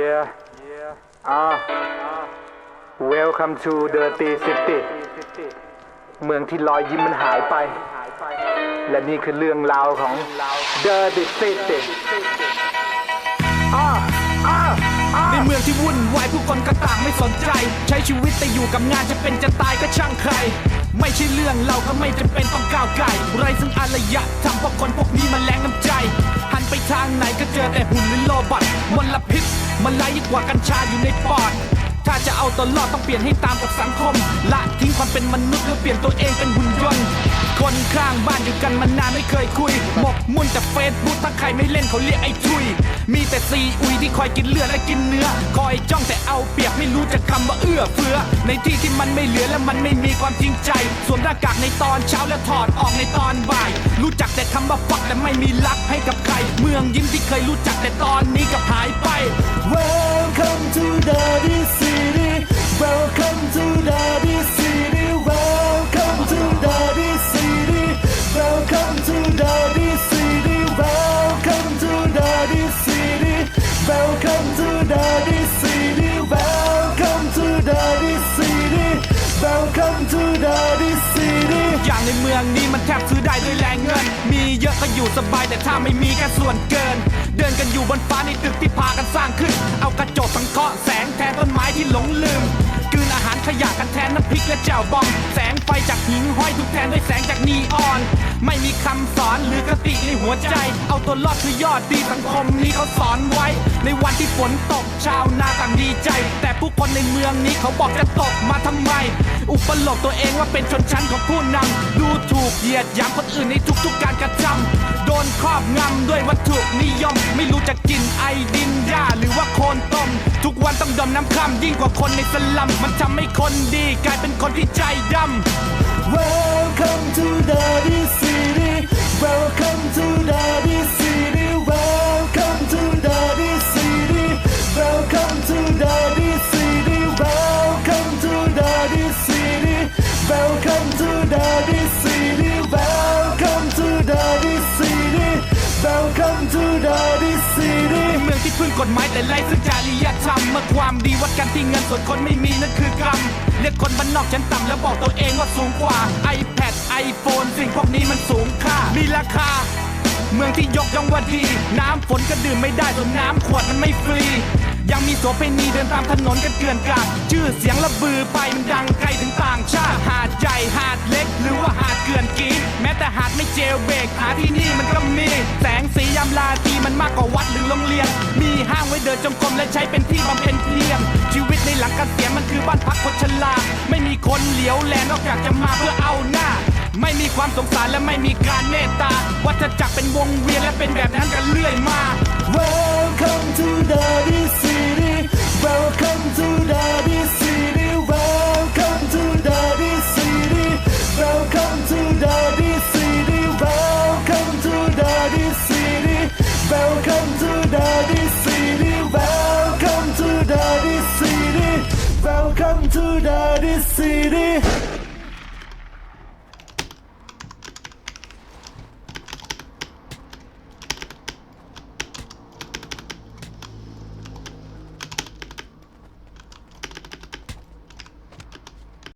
Yeah. Ah. Welcome to Dirty City เมืองที่รอยยิ้มมันหายไป และนี่คือเรื่องราวของ Dirty City อ่าอ่ในเมืองที่วุ่นวายผู้คนก็ต่างไม่สนใจ ใช้ชีวิตแต่อยู่กับงานจะเป็นจะตายก็ช่างใคร ไม่ใช่เรื่องเราก็ไม่จำเป็นต้องก้าวไก่ไรซึ่งอารยะทำเพราะคนพวกนี้มันแรงน้ำใจ หันไปทางไหนก็เจอแต่หุ่นหรือโลบัตมลพิษ มันไล่ยิ่งกว่ากัญชาอยู่ในปอด ถ้าจะเอาตัวรอดต้องเปลี่ยนให้ตามกับสังคม ละทิ้งความเป็นมนุษย์แล้วเปลี่ยนตัวเองเป็นหุ่นยนต์ คนข้างบ้านอยู่กันมานานไม่เคยคุย หมกมุ่นแต่เฟซบุ๊กถ้าใครไม่เล่นเขาเรียกไอ้ชุย มีแต่ซีอุยที่คอยกินเลือดและกินเนื้อ คอยจ้องแต่เอาเปรียบไม่รู้จะคำว่าเอื้อเฟื้อ ในที่ที่มันไม่เหลือและมันไม่มีความจริงใจ สวมหน้ากากในตอนเช้าและถอดออกในตอนบ่าย รู้จักแต่คำว่าฟักแต่ไม่มีรักให้กับใคร เมืองยิ้มที่เคยรู้จักแต่ตอนนี้กับหายไป องในเมืองนี้มันแทบซื้อได้ด้วยแรงเงิน มีเยอะก็อยู่สบายแต่ถ้าไม่มีแค่ส่วนเกิน เดินกันอยู่บนฟ้าในตึกที่พากันสร้างขึ้น เอากระจกสังเคราะห์แสงแทนต้นไม้ที่หลงลืมกืนอาหารขยะกันแทนน้ำพริกและแจ่วบอง แสงไฟจากหิงห้อยถูกแทนด้วยแสงจากนีออน ไม่มีคำสอนหรือกติในหัวใจ เอาตัวรอดคือยอดดีสังคมนี้เขาสอนไว้ ในวันที่ฝนตกชาวนาต่างดีใจ แต่ผู้คนในเมืองนี้เขาบอกจะตกมาทำไม อุปโลกตัวเองว่าเป็นชนชั้นของผู้นำดูถูกเหยียดหยามคนอื่นในทุกๆการกระทำโดนครอบงำด้วยวัตถุนิยม ไม่รู้จะกินไอดินหญ้าหรือว่าโคลนต้มทุกวันต้องดมน้ำข้ามยิ่งกว่าคนในสลัมมันทำให้คนดี กลายเป็นคนที่ใจดำ Welcome to Dirty City. The City. Welcome to Dirty City. Welcome to Dirty City. เมืองที่พึ่งกฎหมายแต่ไร้ซึ่งจริยธรรมเมื่อความดีวัดกันที่เงินส่วนคนไม่มีนั่นคือกรรมเรียกคนบ้านนอกชั้นต่ำแล้วบอกตัวเองว่าสูงกว่า iPad iPhone สิ่งพวกนี้มันสูงค่ามีราคาเมืองที่ยกย่องว่าดี น้ำฝนก็ดื่มไม่ได้ส่วนน้ำขวดมันไม่ฟรี ยังมีโสเภณีเดินตามถนนกันเกลื่อนกลาดชื่อเสียงระบือไปมันดังไกลถึงต่างชาติหาดใหญ่ จลเบรกหาที่นี่มันก็มี แสงสียามลาตรีมันมากกว่าวัดหรือโรงเรียน มีห้างไว้เดินจงกรมและใช้เป็นที่บำเพ็ญเพียรชีวิตในหลังกเกษียณมันคือบ้านพักคนชราไม่มีคนเหลียวแลนอกจากจะมาเพื่อเอาหน้า ไม่มีความสงสารและไม่มีการเมตตา วัฏจักรเป็นวงเวียนและเป็นแบบนั้นกันเรื่อยมาเว้ City.